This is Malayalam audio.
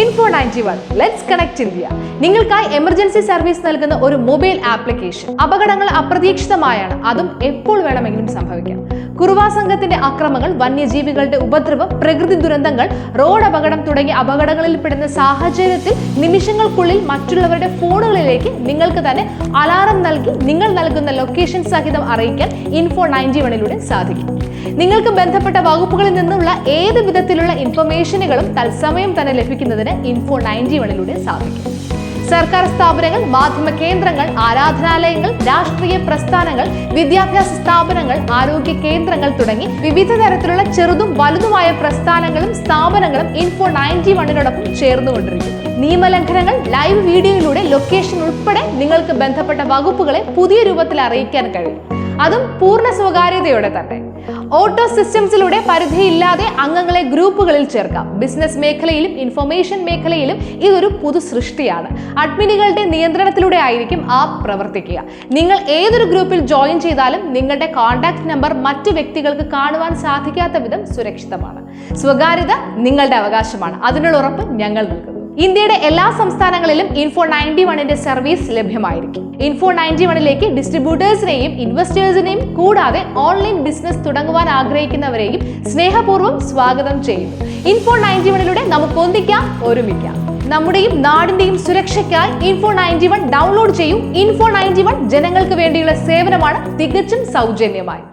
Info ninety one. Let's connect India നിങ്ങൾക്കായി എമർജൻസി സർവീസ് നൽകുന്ന ഒരു മൊബൈൽ ആപ്ലിക്കേഷൻ. അപകടങ്ങൾ അപ്രതീക്ഷിതമായാണ്. അതും എപ്പോൾ വേണമെങ്കിലും സംഭവിക്കാം. കുറുവാ സംഘത്തിന്റെ അക്രമങ്ങൾ വന്യജീവികളുടെ ഉപദ്രവം പ്രകൃതി ദുരന്തങ്ങൾ റോഡ് അപകടം തുടങ്ങിയ അപകടങ്ങളിൽ പെടുന്ന സാഹചര്യത്തിൽ നിമിഷങ്ങൾക്കുള്ളിൽ മറ്റുള്ളവരുടെ ഫോണുകളിലേക്ക് നിങ്ങൾക്ക് തന്നെ അലാറം നൽകി നിങ്ങൾ നൽകുന്ന ലൊക്കേഷൻ സഹിതം അറിയിക്കാൻ ഇൻഫോ നയന്റി വണിലൂടെ സാധിക്കും. നിങ്ങൾക്ക് ബന്ധപ്പെട്ട വകുപ്പുകളിൽ നിന്നുള്ള ഏത് വിധത്തിലുള്ള ഇൻഫർമേഷനുകളും തത്സമയം തന്നെ ലഭിക്കുന്നതിന് ഇൻഫോ നയന്റി വണിലൂടെ സാധിക്കും. സർക്കാർ സ്ഥാപനങ്ങൾ മാധ്യമ കേന്ദ്രങ്ങൾ ആരാധനാലയങ്ങൾ രാഷ്ട്രീയ പ്രസ്ഥാനങ്ങൾ വിദ്യാഭ്യാസ സ്ഥാപനങ്ങൾ ആരോഗ്യ കേന്ദ്രങ്ങൾ തുടങ്ങി വിവിധ തരത്തിലുള്ള ചെറുതും വലുതുമായ പ്രസ്ഥാനങ്ങളും സ്ഥാപനങ്ങളും ഇൻഫോ നയന്റി വണ്ണിനോടൊപ്പം ചേർന്നുകൊണ്ടിരിക്കുന്നു. നിയമലംഘനങ്ങൾ ലൈവ് വീഡിയോയിലൂടെ ലൊക്കേഷൻ ഉൾപ്പെടെ നിങ്ങൾക്ക് ബന്ധപ്പെട്ട വകുപ്പുകളെ പുതിയ രൂപത്തിൽ അറിയിക്കാൻ കഴിയും. അതും പൂർണ സ്വകാര്യതയോടെ തന്നെ. ഓട്ടോ സിസ്റ്റംസിലൂടെ പരിധിയില്ലാതെ അംഗങ്ങളെ ഗ്രൂപ്പുകളിൽ ചേർക്കാം. ബിസിനസ് മേഖലയിലും ഇൻഫർമേഷൻ മേഖലയിലും ഇതൊരു പുതു സൃഷ്ടിയാണ്. അഡ്മിനുകളുടെ നിയന്ത്രണത്തിലൂടെ ആയിരിക്കും ആപ്പ് പ്രവർത്തിക്കുക. നിങ്ങൾ ഏതൊരു ഗ്രൂപ്പിൽ ജോയിൻ ചെയ്താലും നിങ്ങളുടെ കോൺടാക്ട് നമ്പർ മറ്റു വ്യക്തികൾക്ക് കാണുവാൻ സാധിക്കാത്ത വിധം സുരക്ഷിതമാണ്. സ്വകാര്യത നിങ്ങളുടെ അവകാശമാണ്. അതിനുള്ള ഉറപ്പ് ഞങ്ങൾ നൽകുന്നു. ഇന്ത്യയുടെ എല്ലാ സംസ്ഥാനങ്ങളിലും ഇൻഫോ നയന്റി വണ്ണിന്റെ സർവീസ് ലഭ്യമായിരിക്കും. ഇൻഫോ നയന്റി വണ്ണിലേക്ക് ഡിസ്ട്രിബ്യൂട്ടേഴ്സിനെയും ഇൻവെസ്റ്റേഴ്സിനെയും കൂടാതെ ഓൺലൈൻ ബിസിനസ് തുടങ്ങുവാൻ ആഗ്രഹിക്കുന്നവരെയും സ്നേഹപൂർവം സ്വാഗതം ചെയ്യുന്നു. ഇൻഫോ നയന്റി വണ്ണിലൂടെ നമുക്ക് ഒന്നിക്കാം ഒരുമിക്കാം. നമ്മുടെയും നാടിന്റെയും സുരക്ഷയ്ക്കായി ഇൻഫോ നയന്റി വൺ ഡൗൺലോഡ് ചെയ്യൂ. ഇൻഫോ നയന്റി വൺ ജനങ്ങൾക്ക് വേണ്ടിയുള്ള സേവനമാണ് തികച്ചും സൗജന്യമായി.